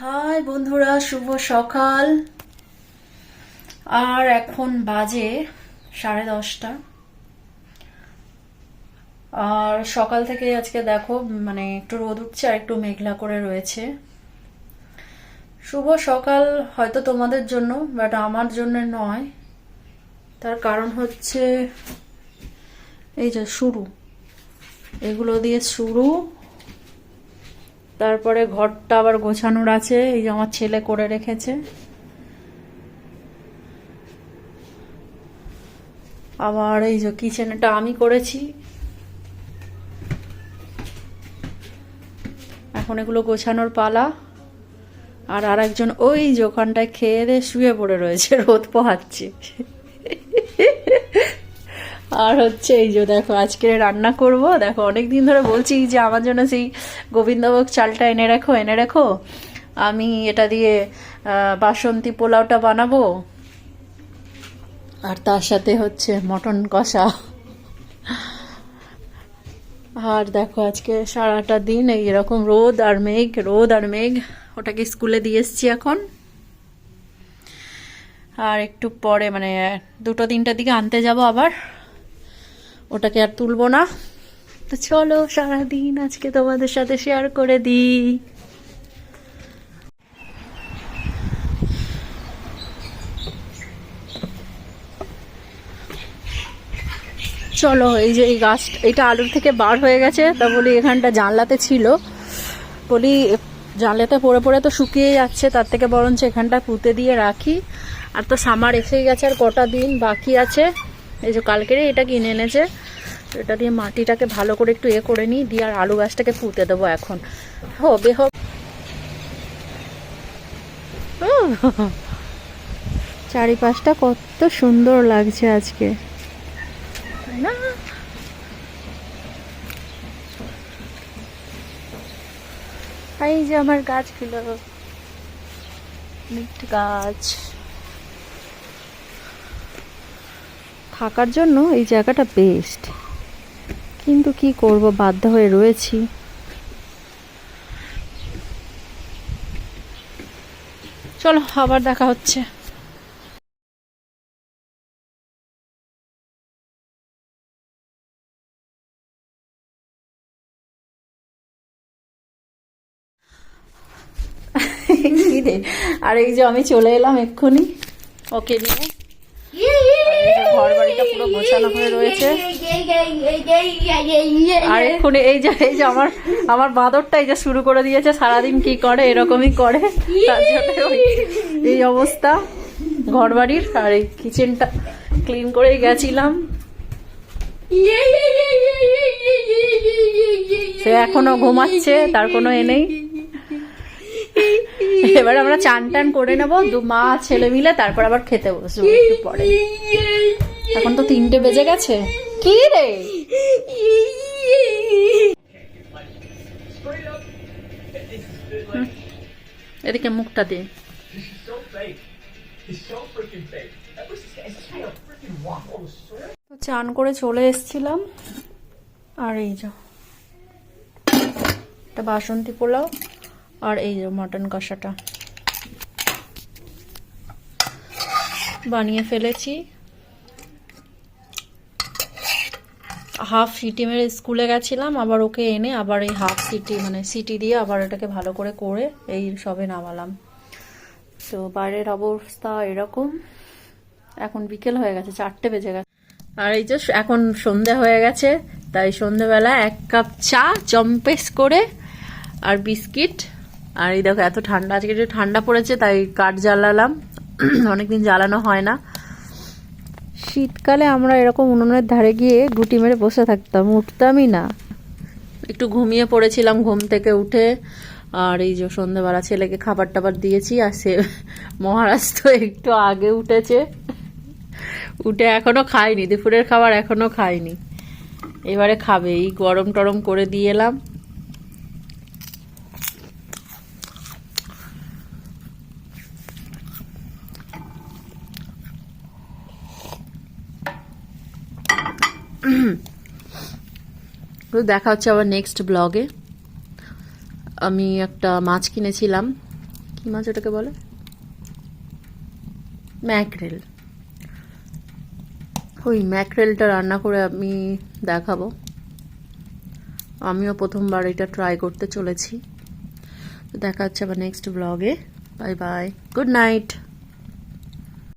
High বন্ধুরা, শুভ সকাল। আর এখন বাজে সাড়ে দশটা। আর সকাল থেকে আজকে দেখো মানে একটু রোদ উঠছে আর একটু মেঘলা করে রয়েছে। শুভ সকাল হয়তো তোমাদের জন্য বাট আমার জন্য নয়। তার কারণ হচ্ছে, এই যে শুরু। এগুলো দিয়ে শুরু। তারপরে ঘরটা আবার গোছানোর আছে, এই যে আমার ছেলে করে রেখেছে। আবার এই যে কিচেনটা আমি করেছি। এখন এগুলো গোছানোর পালা। আর আর একজন ওই যে ওখানটায় খেয়ে দিয়ে শুয়ে পড়ে রয়েছে, রোদ পোহাচ্ছে। আর হচ্ছে এই যে দেখো আজকে রান্না করব। দেখো অনেক দিন ধরে বলছি যে আমার জন্য সেই গোবিন্দভোগ চালটা এনে রাখো এনে রাখো। আমি এটা দিয়ে বাসন্তী পোলাওটা বানাবো। আর তার সাথে হচ্ছে মটন কষা। আর দেখো, আজকে সারাটা দিন এই এরকম রোদ আর মেঘ, রোদ আর মেঘ। ওটাকে স্কুলে দিয়ে এসছি এখন। আর একটু পরে মানে দুটো তিনটার দিকে আনতে যাব আবার। ওটাকে আর তুলবো না। তো চলো সারাদিন আজকে তোমাদের সাথে শেয়ার করে দিই। চলো এই যে এই গাছ, এটা আলুর থেকে বার হয়ে গেছে, তা বলি এখানটা জানলাতে ছিল। বলি জানলাতে পড়ে পড়ে তো শুকিয়ে যাচ্ছে, তার থেকে বরঞ্চ এখানটা পুঁতে দিয়ে রাখি। আর তো সামার এসেই গেছে আর কটা দিন বাকি আছে। এই যে কালকেরই এটা কিনে এনেছে, এটা দিয়ে মাটিটাকে ভালো করে একটু এ করে নিই, দিয়ে আর আলু গাছটাকে পুঁতে দেবো এখন। হবে হোক চারিপাশটা কত সুন্দর লাগছে আজকে। না? এই যে আমার গাছগুলো, মিট গাছ। থাকার জন্য এই জায়গাটা বেস্ট কিন্তু কি করব বাধ্য হয়ে রয়েছি। চলো আবার দেখা হচ্ছে। আর এই যে আমি চলে এলাম এক্ষুনি। ওকে নিয়ে বাড়িটা পুরো গোছানো হয়ে রয়েছে। আর এক্ষুনি এই যে এই যে আমার আমার বাঁদরটা এই যে শুরু করে দিয়েছে, সারাদিন কি করে, এরকমই করে। তার জন্য এই অবস্থা ঘর বাড়ির আর এই কিচেনটা ক্লিন করেই গেছিলাম। সে এখনও ঘুমাচ্ছে, তার কোনো এ নেই। এবার আমরা চান টান করে নেব, দু মা ছেলে মিলে, তারপর আবার খেতে বসবো একটু পরে। এখন তো তিনটে বেজে গেছে। কি রে? এদিকে মুখটা. তো চান করে চলে এসেছিলাম। আর এই যে। একটা বাসন্তী পোলাও। আর এই যে মটন কষাটা। বানিয়ে ফেলেছি। হাফ সিটি মেরে স্কুলে গেছিলাম, আবার ওকে এনে আবার এই হাফ সিটি মানে সিটি দিয়ে আবার এটাকে ভালো করে করে এই সবে নামালাম। তো বাইরের অবস্থা এরকম। এখন বিকেল হয়ে গেছে, চারটে বেজে গেছে। আর এই যে এখন সন্ধে হয়ে গেছে, তাই সন্ধেবেলা এক কাপ চা চম্পেস করে, আর বিস্কিট আর এই দেখো এত ঠান্ডা আজকে একটু ঠান্ডা পড়েছে তাই কাঠ জ্বালালাম। অনেকদিন জ্বালানো হয় না। শীতকালে আমরা এরকম উনুনের ধারে গিয়ে গুটি মেরে বসে থাকতাম উঠতামই না। একটু ঘুমিয়ে পড়েছিলাম ঘুম থেকে উঠে আর এই যে সন্ধ্যেবেলা ছেলেকে খাবার টাবার দিয়েছি আর সে মহারাষ্ট্র একটু আগে উঠেছে। উঠে এখনও খায়নি দুপুরের খাবার এখনও খায়নি। এবারে খাবে এই গরম টরম করে দিয়ে এলাম। তো দেখা হচ্ছে আবার নেক্সট ব্লগে আমি একটা মাছ কিনেছিলাম। কি মাছ ওটাকে বলে? ম্যাকরেল ওই ম্যাকরেলটা রান্না করে আমি দেখাবো। আমিও প্রথমবার এটা ট্রাই করতে চলেছি। দেখা হচ্ছে আবার নেক্সট ব্লগে বাই বাই গুড নাইট